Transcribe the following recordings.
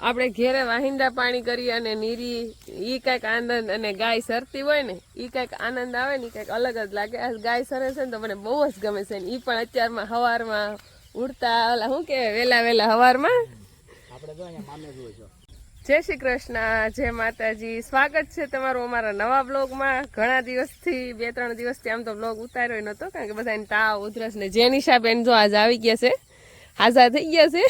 આપણે ઘેરે વાહિંદા પાણી કરી અને નીરી એ કાંઈક આનંદ અને ગાય સરતી હોય ને એ કાંઈક આનંદ આવે ને એ કાંઈક અલગ જ લાગે. આ ગાય સરે છે ને તો મને બહુ જ ગમે છે ને એ પણ અત્યારમાં હવારમાં ઉડતા ઓલા શું કહેવાય વહેલા વહેલા હવારમાં? જય શ્રી કૃષ્ણ જય માતાજી. સ્વાગત છે તમારું અમારા નવા બ્લોગમાં ઘણા દિવસથી બે ત્રણ દિવસથી આમ તો બ્લોગ ઉતાર્યો નહોતો કારણ કે બધાને તાવ ઉધરસ ને જેનિશા બેન જો આજ આવી ગયા છે. હાજર થઈ ગયા છે.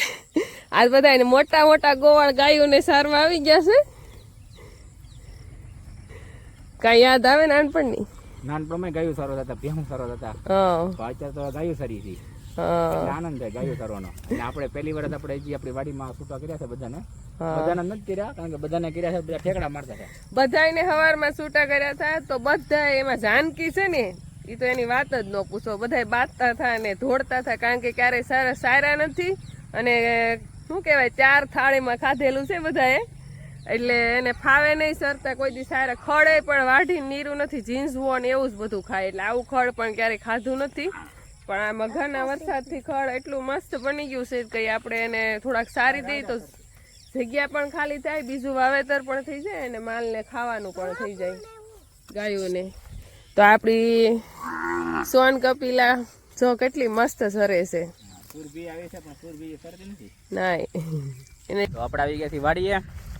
આજ બધા મોટા મોટા ગોવાળ ગાયોને સારમાં આવી ગયા છે. કાંઈ યાદ આવે નાનપણની? નાનપણમાં ગાયો સારો થતા ભેહું સારો થતા અત્યારે તો ગાયો સારી હતી આનંદ થાય ગાયું સારવાનો. અને આપણે પહેલી વાર આપણે જે આપણી વાડીમાં છૂટા કર્યા છે બધાને. બધાને નથી કર્યા કારણ કે બધાને કર્યા છે બધા ઠેકડા મારતા હતા. બધાને હવારમાં છૂટા કર્યા હતા તો બધા એમાં જાનકી છે ને એ તો એની વાત જ ન પૂછો. બધાય બાંધતા હતા ને ધોડતા હતા કારણ કે ક્યારેય સારા સારા નથી. અને શું કહેવાય, ચાર થાળીમાં ખાધેલું છે બધાએ. એટલે એને ફાવે નહીં સરતા કોઈ દી સારા ખડે પણ વાઢી નીરું નથી. ઝીંઝવો ને એવું જ બધું ખાય. એટલે આવું ખડ પણ ક્યારેય ખાધું નથી. પણ આ મઘાના વરસાદથી ખડ એટલું મસ્ત બની ગયું છે કે આપણે એને થોડાક સારી દઈએ તો જગ્યા પણ ખાલી થાય, બીજું વાવેતર પણ થઈ જાય અને માલને ખાવાનું પણ થઈ જાય ગાયોને. તો આપણી સોન કપિલા જો કેટલી મસ્ત સરે છે. છે નાય. એને તો આપણે આવી ગયા છીએ વાડીએ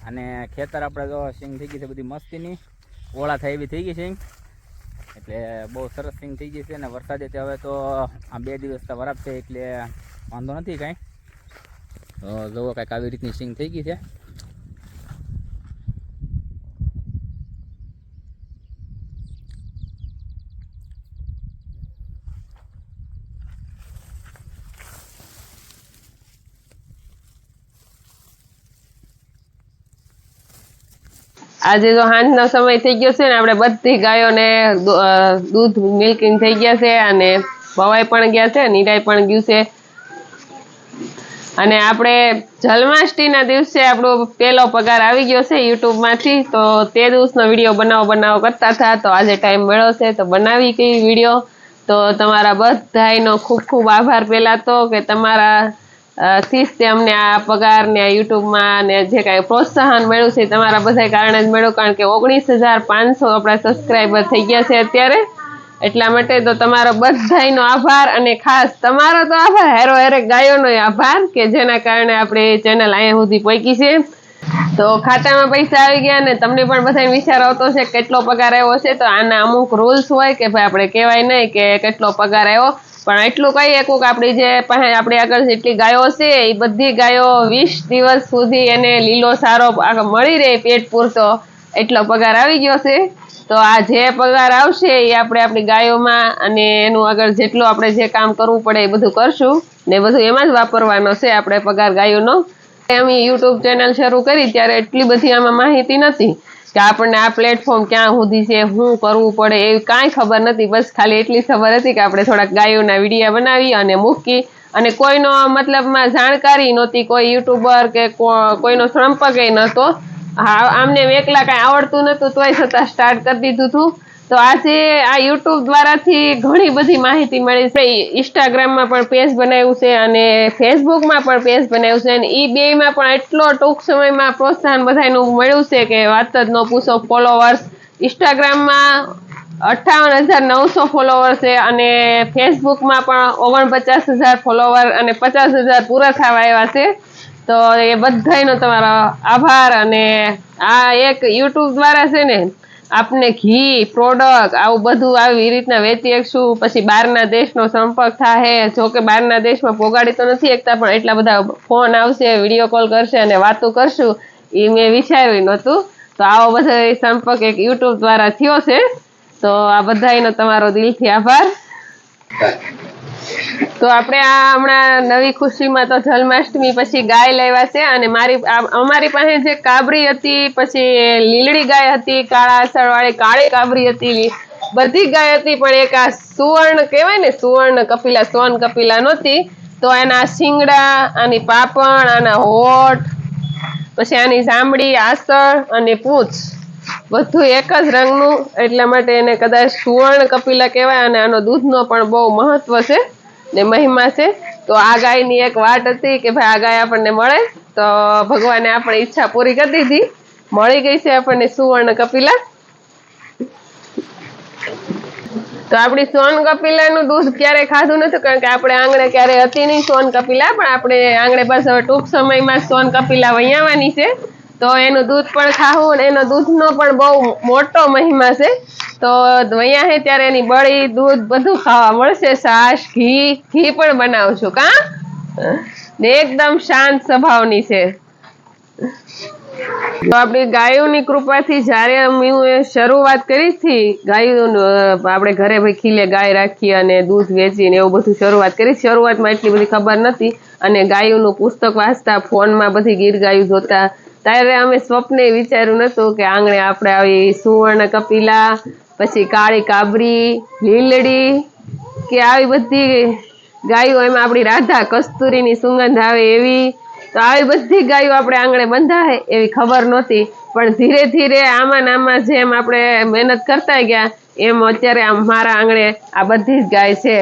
અને ખેતર આપણે જો સિંગ થઈ ગઈ છે બધી મસ્તીની. ઓળા થાય એવી થઈ ગઈ સિંગ એટલે બહુ સરસ સિંગ થઈ ગઈ છે અને વરસાદે તે હવે તો આ બે દિવસ તો વરાપ છે એટલે વાંધો નથી કાંઈ. તો જુઓ કાંઈક આવી રીતની સિંગ થઈ ગઈ છે. આજે તો સાંજનો સમય થઈ ગયો છે ને, આપણે બધી ગાયોને દૂધ મિલ્કિંગ થઈ ગયા છે અને ભવાઈ પણ ગયા છે, નીરાઈ પણ ગયું છે. અને આપણે જન્માષ્ટમીના દિવસે આપણો પહેલો પગાર આવી ગયો છે યુટ્યુબમાંથી, તો તે દિવસનો વીડિયો બનાવો બનાવો કરતા હતા, તો આજે ટાઈમ મળ્યો છે, તો બનાવી કઈ વીડિયો. તો તમારા બધાનો ખૂબ ખૂબ આભાર પહેલાં તો કે તમારા અમને આ પગાર ને આ યુટ્યુબમાં ને જે કાંઈ પ્રોત્સાહન મળ્યું છે તમારા બધા કારણે જ મળ્યું, કારણ કે ઓગણીસ હજાર પાંચસો આપણા સબસ્ક્રાઈબર થઈ ગયા છે અત્યારે. એટલા માટે તો તમારો બધાયનો આભાર અને ખાસ તમારો તો આભાર હેરો હેરે ગાયોનો આભાર કે જેના કારણે આપણે ચેનલ અહીંયા સુધી પહોંચી છે. તો ખાતામાં પૈસા આવી ગયા ને તમને પણ બધાને વિચાર આવતો છે કેટલો પગાર આવ્યો છે, તો આના અમુક રૂલ્સ હોય કે ભાઈ આપણે કહેવાય નહીં કે કેટલો પગાર આવ્યો. પણ એટલું કહીએ કોક આપણી જે પાસે આપણી આગળ જેટલી ગાયો છે એ બધી ગાયો વીસ દિવસ સુધી એને લીલો સારો મળી રહે પેટ પૂરતો, એટલો પગાર આવી ગયો છે. તો આ જે પગાર આવશે એ આપણે આપણી ગાયોમાં અને એનું આગળ જેટલું આપણે જે કામ કરવું પડે એ બધું કરશું. ને બધું એમાં જ વાપરવાનો છે આપણે પગાર ગાયોનો. અમે યુટ્યુબ ચેનલ શરૂ કરી ત્યારે એટલી બધી આમાં માહિતી નથી. કે આપણને આ પ્લેટફોર્મ ક્યાં સુધી છે, શું કરવું પડે એવી કાંઈ ખબર નથી. બસ ખાલી એટલી ખબર હતી કે આપણે થોડાક ગાયોના વિડીયા બનાવી અને મૂકી. અને કોઈનો મતલબમાં જાણકારી નહોતી, કોઈ યુટ્યુબર કે કોઈનો સંપર્ક નહોતો. હા, આમને એકલા કાંઈ આવડતું નહોતું, તોય છતાં સ્ટાર્ટ કરી દીધું હતું તો આજે આ યુટ્યુબ દ્વારાથી ઘણી બધી માહિતી મળી છે. ઇન્સ્ટાગ્રામમાં પણ પેજ બનાવ્યું છે અને ફેસબુકમાં પણ પેજ બનાવ્યું છે અને એ બેયમાં પણ એટલો ટૂંક સમયમાં પ્રોત્સાહન બધાનું મળ્યું છે કે વાત જ ન પૂછો ફોલોવર્સ ઇન્સ્ટાગ્રામમાં અઠ્ઠાવન હજાર નવસો ફોલોવર છે અને ફેસબુકમાં પણ ઓગણપચાસ હજાર ફોલોવર અને પચાસ હજાર પૂરા થવા આવ્યા છે. તો એ બધાયનો તમારો આભાર અને આ એક યુટ્યુબ દ્વારા છે ને આપને ઘી પ્રોડક્ટ આવું બધું આવી રીતના વેચી શકશું પછી બહારના દેશનો સંપર્ક થાય જો કે બહારના દેશમાં પોગાડી તો નથી એકતા, પણ એટલા બધા ફોન આવશે વીડિયો કોલ કરશે અને વાતો કરશું. એ મેં વિચાર્યું નહોતું. તો આવો બધો સંપર્ક એક યુટ્યુબ દ્વારા થયો છે. તો આ બધાયનો તમારો દિલથી આભાર. તો આપણે આ હમણાં નવી ખુશીમાં તો જન્માષ્ટમી પછી ગાય લેવા છે અને મારી અમારી પાસે જે કાબરી હતી, પછી લીલડી ગાય હતી, કાળા અસરવાળી કાળી કાબરી હતી બધી ગાય હતી, પણ એક આ સુવર્ણ કહેવાય ને, સુવર્ણ કપિલા, સોન કપિલા નહોતી. તો એના શિંગડા, આની પાપણ, આના હોઠ, પછી આની ચામડી આસળ અને પૂંછ. બધું એક જ રંગનું, એટલા માટે એને કદાચ સુવર્ણ કપિલા કહેવાય અને આનો દૂધનો પણ બહુ મહત્વ છે. ને મહિમા છે. તો આ એક વાટ હતી કે ભાઈ આ આપણને મળે. તો ભગવાને આપણે ઈચ્છા પૂરી કરી દીધી. મળી ગઈ છે આપણને સુવર્ણ કપિલા. તો આપણી સોન કપિલાનું દૂધ ક્યારે ખાધું નથી, કારણ કે આપણે આંગણે ક્યારે હતી નહીં સોન કપિલા, પણ આપણે આંગણે પાસે ટૂંક સમયમાં સોન કપિલા વૈયાવાની છે. તો એનું દૂધ પણ ખાવું અને એનો દૂધનો પણ બહુ મોટો મહિમા છે. તો વૈયા હે ત્યારે એની બળી, દૂધ બધું ખાવા મળશે. છાશ, ઘી ઘી પણ બનાવશું કા? એકદમ શાંત સ્વભાવની છે. તો આપણી ગાયોની કૃપાથી જ્યારે હું શરૂઆત કરી હતી ગાયો આપણે ઘરે ભાઈ ખીલે ગાય રાખી અને દૂધ વેચીને એવું બધું શરૂઆત કરી. શરૂઆતમાં એટલી બધી ખબર નથી અને ગાયોનું પુસ્તક વાંચતા, ફોનમાં બધી ગીર ગાયું જોતા ત્યારે અમે સ્વપ્ને વિચાર્યું નતું કે આંગણે આપણે આવી સુવર્ણ કપિલા, પછી કાળી કાબરી, લીલડી, કે આવી બધી ગાયો, એમાં આપણી રાધા કસ્તુરીની સુગંધ આવે એવી. તો આવી બધી ગાયો આપણે આંગણે બંધાય એવી ખબર નહોતી. પણ ધીરે ધીરે આમાં ને આમાં જેમ આપણે મહેનત કરતા ગયા, એમ અત્યારે આમ મારા આંગણે આ બધી જ ગાય છે.